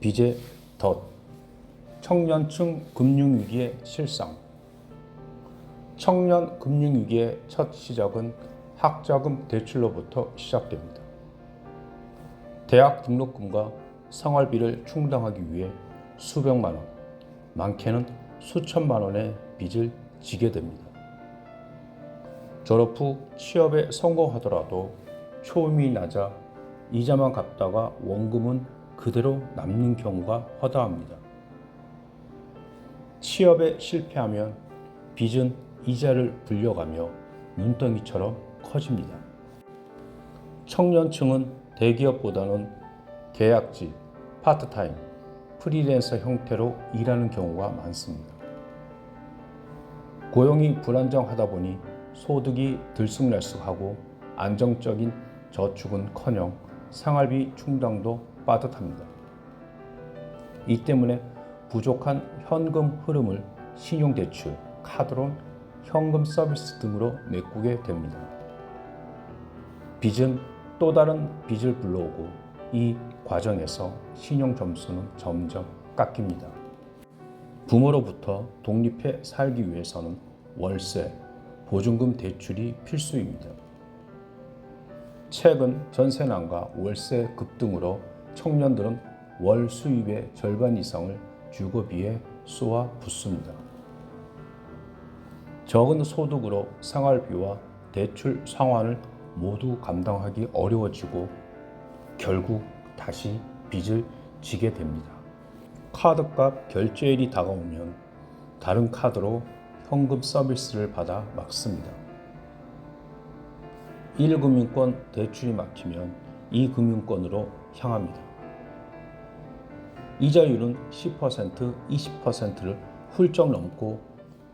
비제 덧 청년층 금융위기의 실상 청년 금융위기의 첫 시작은 학자금 대출로부터 시작됩니다. 대학 등록금과 생활비를 충당하기 위해 수백만 원, 많게는 수천만 원의 빚을 지게 됩니다. 졸업 후 취업에 성공하더라도 초임이 낮아 이자만 갚다가 원금은 그대로 남는 경우가 허다합니다. 취업에 실패하면 빚은 이자를 불려가며 눈덩이처럼 커집니다. 청년층은 대기업보다는 계약직, 파트타임, 프리랜서 형태로 일하는 경우가 많습니다. 고용이 불안정하다 보니 소득이 들쑥날쑥하고 안정적인 저축은커녕 생활비 충당도 빠듯합니다. 이 때문에 부족한 현금 흐름을 신용대출, 카드론, 현금 서비스 등으로 메꾸게 됩니다. 빚은 또 다른 빚을 불러오고 이 과정에서 신용 점수는 점점 깎입니다. 부모로부터 독립해 살기 위해서는 월세, 보증금 대출이 필수입니다. 최근 전세난과 월세 급등으로 청년들은 월 수입의 절반 이상을 주거비에 쏘아 붓습니다. 적은 소득으로 생활비와 대출 상환을 모두 감당하기 어려워지고 결국 다시 빚을 지게 됩니다. 카드값 결제일이 다가오면 다른 카드로 현금 서비스를 받아 막습니다. 1금융권 대출이 막히면 2금융권으로 향합니다. 이자율은 10%, 20%를 훌쩍 넘고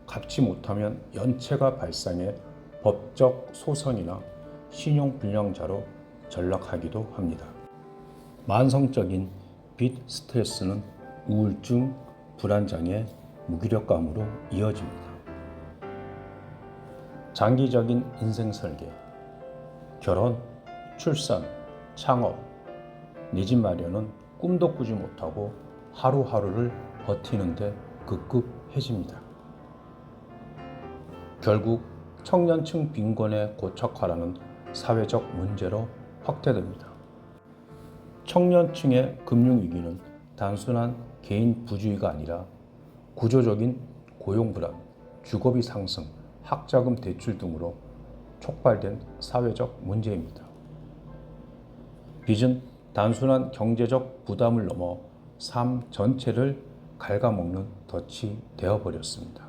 갚지 못하면 연체가 발생해 법적 소송이나 신용불량자로 전락하기도 합니다. 만성적인 빚 스트레스는 우울증, 불안장애, 무기력감으로 이어집니다. 장기적인 인생 설계, 결혼, 출산, 창업, 내 집 마련은 꿈도 꾸지 못하고 하루하루를 버티는데 급급해집니다. 결국 청년층 빈곤의 고착화라는 사회적 문제로 확대됩니다. 청년층의 금융위기는 단순한 개인 부주의가 아니라 구조적인 고용 불안, 주거비 상승, 학자금 대출 등으로 촉발된 사회적 문제입니다. 빚은 단순한 경제적 부담을 넘어 삶 전체를 갉아먹는 덫이 되어버렸습니다.